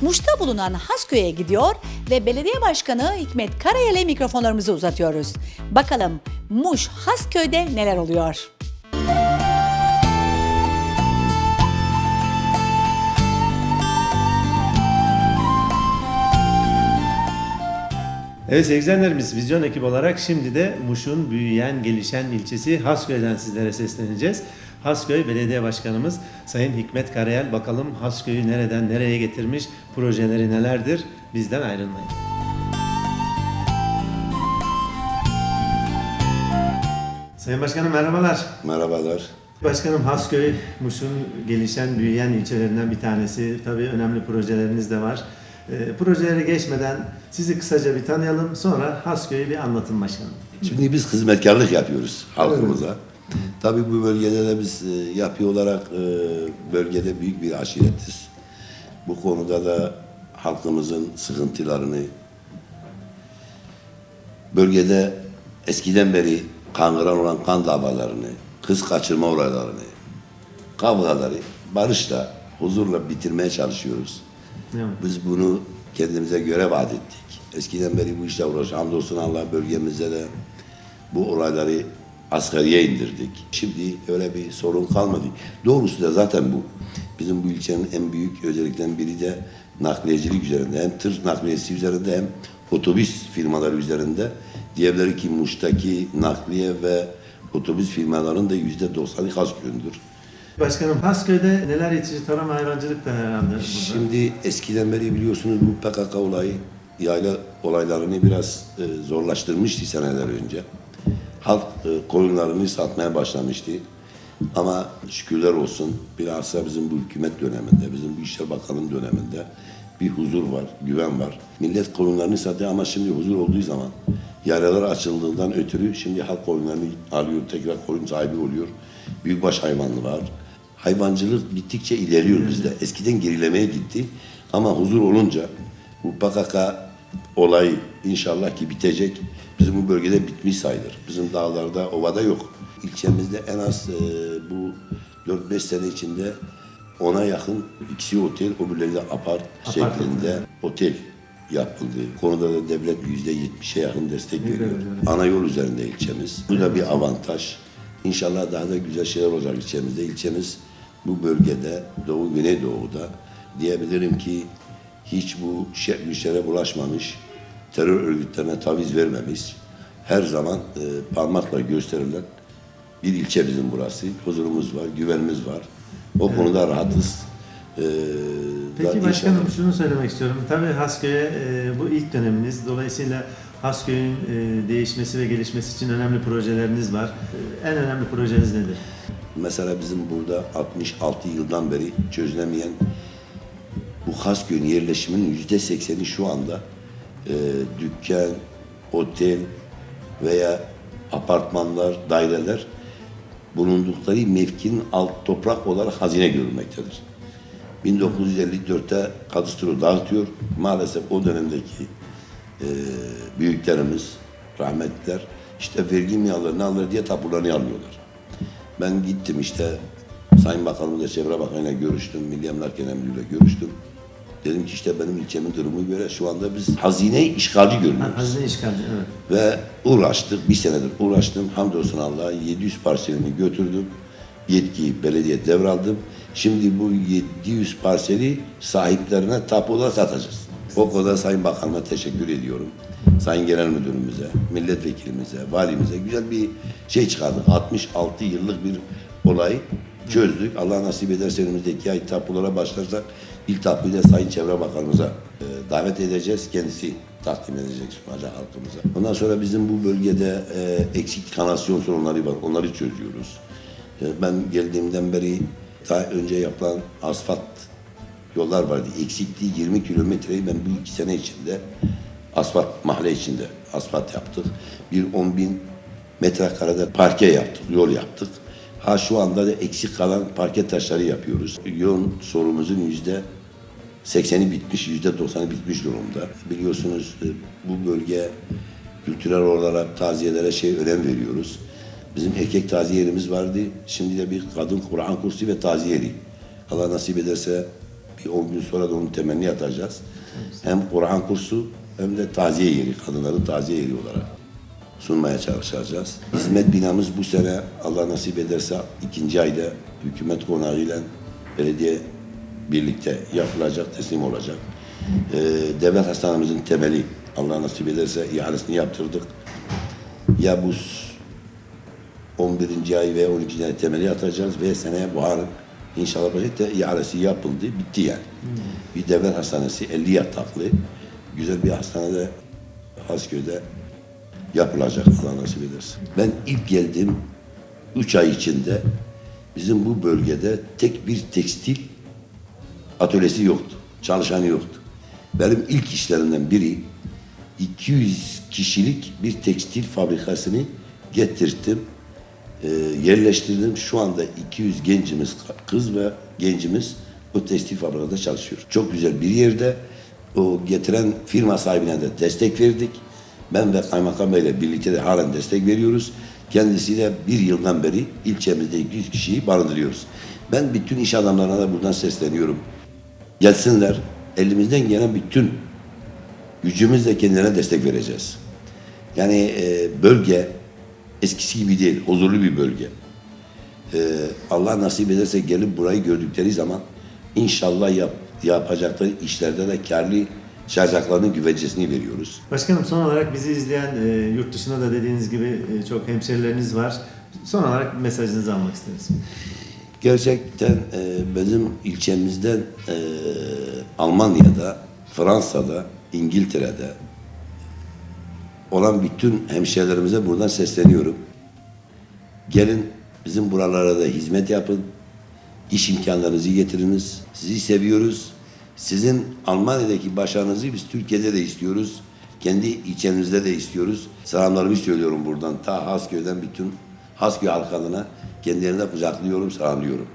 Muş'ta bulunan Hasköy'e gidiyor ve belediye başkanı Hikmet Karayel'e mikrofonlarımızı uzatıyoruz. Bakalım Muş Hasköy'de neler oluyor? Evet sevgili izleyenlerimiz Vizyon ekibi olarak şimdi de Muş'un büyüyen, gelişen ilçesi Hasköy'den sizlere sesleneceğiz. Hasköy Belediye Başkanımız Sayın Hikmet Karayel bakalım Hasköy'ü nereden nereye getirmiş, projeleri nelerdir? Bizden ayrılmayın. Sayın Başkanım merhabalar. Merhabalar. Başkanım Hasköy, Muş'un gelişen, büyüyen ilçelerinden bir tanesi. Tabii önemli projeleriniz de var. Ee, projelere geçmeden sizi kısaca bir tanıyalım. Sonra Hasköy'ü bir anlatın başkanım. Şimdi biz hizmetkarlık yapıyoruz halkımıza. Tabii bu bölgede de biz e, yapı olarak e, bölgede büyük bir aşiretiz. Bu konuda da halkımızın sıkıntılarını bölgede eskiden beri kangren olan kan davalarını, kız kaçırma olaylarını, kavgaları barışla, huzurla bitirmeye çalışıyoruz. Evet. Biz bunu kendimize göre vaat ettik. Eskiden beri bu işle uğraş. Hamdolsun Allah bölgemizde de bu olayları asgariye indirdik. Şimdi öyle bir sorun kalmadı. Doğrusu da zaten bu. Bizim bu ilçenin en büyük özelliklerinden biri de nakliyecilik üzerinde. Hem tır nakliyesi üzerinde hem otobüs firmaları üzerinde. Diğerleri ki Muş'taki nakliye ve otobüs firmalarının da yüzde doksanı Hasköy'ündür. Başkanım Hasköy'de neler yetişir? Tarım hayvancılık da herhalde burada. Şimdi eskiden beri biliyorsunuz bu PKK olayı yayla olaylarını biraz e, zorlaştırmıştı seneler önce. Halk e, koyunlarını satmaya başlamıştı. Ama şükürler olsun bilhassa bizim bu hükümet döneminde, bizim bu İşler Bakanı'nın döneminde bir huzur var, güven var. Millet koyunlarını satıyor ama şimdi huzur olduğu zaman yaylalar açıldığından ötürü şimdi halk koyunlarını alıyor, tekrar koyun sahibi oluyor. Büyükbaş hayvanlı var. Hayvancılık gittikçe ilerliyor bizde. Eskiden gerilemeye gitti ama huzur olunca bu PKK olayı inşallah ki bitecek. Bizim bu bölgede bitmiş sayılır. Bizim dağlarda, ovada yok. İlçemizde en az e, bu 4-5 sene içinde ona yakın ikisi otel, öbürleri de apart şeklinde otel yapıldı. Konuda da devlet yüzde yetmişe yakın destek veriyor. Ana yol üzerinde ilçemiz. Bu da bir avantaj. İnşallah daha da güzel şeyler olacak ilçemizde. İlçemiz bu bölgede, Doğu Güneydoğu'da diyebilirim ki hiç bu şer, güçlere bulaşmamış, terör örgütlerine taviz vermemiş, her zaman e, parmakla gösterilen bir ilçe bizim burası. Huzurumuz var, güvenimiz var. O konuda rahatız. E, Peki başkanım inşallah- şunu söylemek istiyorum. Tabii Hasköy'e e, bu ilk döneminiz. Dolayısıyla Hasköy'ün e, değişmesi ve gelişmesi için önemli projeleriniz var. E, en önemli projeniz nedir? Mesela bizim burada 66 yıldan beri çözülemeyen bu Hasköy'ün yerleşiminin yüzde sekseni şu anda e, dükkan, otel veya apartmanlar, daireler bulundukları mevkinin alt toprak olarak hazine görülmektedir. 1954'te kadastro dağıtıyor. Maalesef o dönemdeki e, büyüklerimiz, rahmetliler işte vergi mi alır ne alır diye tapularını alıyorlar. Ben gittim işte Sayın Bakanımızla Çevre Bakanı'yla görüştüm, Milli Emlak Genel Müdürü'yle görüştüm. Dedim ki işte benim ilçemin durumu göre şu anda biz hazine işgalci görünüyoruz. hazine işgalci, evet. Ve uğraştık, bir senedir uğraştım. Hamdolsun Allah'a 700 parselini götürdüm. Yetkiyi belediye devraldım. Şimdi bu 700 parseli sahiplerine tapuda satacağız. O konuda Sayın Bakanıma teşekkür ediyorum. Sayın Genel Müdürümüze, milletvekilimize, valimize güzel bir şey çıkardık. 66 yıllık bir olay çözdük. Allah nasip ederse önümüzdeki ay tapulara başlarsak ilk da Sayın Çevre Bakanımıza e, davet edeceğiz. Kendisi takdim edecek sunacak halkımıza. Ondan sonra bizim bu bölgede e, eksik kanasyon sorunları var. Onları çözüyoruz. E, ben geldiğimden beri daha önce yapılan asfalt yollar vardı. Eksikliği 20 kilometreyi ben bu iki sene içinde asfalt mahalle içinde asfalt yaptık. Bir 10 bin metrekarede parke yaptık, yol yaptık. Ha şu anda da eksik kalan parke taşları yapıyoruz. Yoğun sorumuzun yüzde 80'i bitmiş, yüzde 90'ı bitmiş durumda. Biliyorsunuz e, bu bölge kültürel olarak taziyelere şey önem veriyoruz. Bizim erkek taziye vardı. Şimdi de bir kadın Kur'an kursu ve taziye yeri. Allah nasip ederse Bir 10 gün sonra da onun temelini atacağız. Hem Kur'an kursu hem de taziye yeri, kadınların taziye yeri olarak sunmaya çalışacağız. Hizmet binamız bu sene Allah nasip ederse ikinci ayda hükümet konağıyla belediye birlikte yapılacak, teslim olacak. Ee, devlet hastanemizin temeli Allah nasip ederse ihalesini yaptırdık. Ya bu 11. ay ve 12. ay temeli atacağız ve seneye bahar inşallah da ihalesi yapıldı, bitti yani. Bir devlet hastanesi 50 yataklı, güzel bir hastanede Hasköy'de yapılacak Allah nasip ederse. Ben ilk geldiğim 3 ay içinde bizim bu bölgede tek bir tekstil atölyesi yoktu. Çalışanı yoktu. Benim ilk işlerimden biri 200 kişilik bir tekstil fabrikasını getirttim. e, yerleştirdim. Şu anda 200 gencimiz, kız ve gencimiz o tekstil fabrikada çalışıyor. Çok güzel bir yerde o getiren firma sahibine de destek verdik. Ben ve Kaymakam Bey ile birlikte de halen destek veriyoruz. Kendisiyle bir yıldan beri ilçemizde 200 kişiyi barındırıyoruz. Ben bütün iş adamlarına da buradan sesleniyorum. Gelsinler, elimizden gelen bütün gücümüzle kendilerine destek vereceğiz. Yani e, bölge eskisi gibi değil, huzurlu bir bölge. E, Allah nasip ederse gelip burayı gördükleri zaman inşallah yap, yapacakları işlerde de karlı çıkacaklarının güvencesini veriyoruz. Başkanım son olarak bizi izleyen e, yurt dışında da dediğiniz gibi e, çok hemşerileriniz var. Son olarak mesajınızı almak isteriz. Gerçekten e, bizim ilçemizden e, Almanya'da, Fransa'da, İngiltere'de olan bütün hemşehrilerimize buradan sesleniyorum. Gelin bizim buralara da hizmet yapın. İş imkanlarınızı getiriniz. Sizi seviyoruz. Sizin Almanya'daki başarınızı biz Türkiye'de de istiyoruz. Kendi ilçemizde de istiyoruz. Selamlarımı söylüyorum buradan. Ta Hasköy'den bütün Hasköy halkına kendilerine kucaklıyorum, selamlıyorum.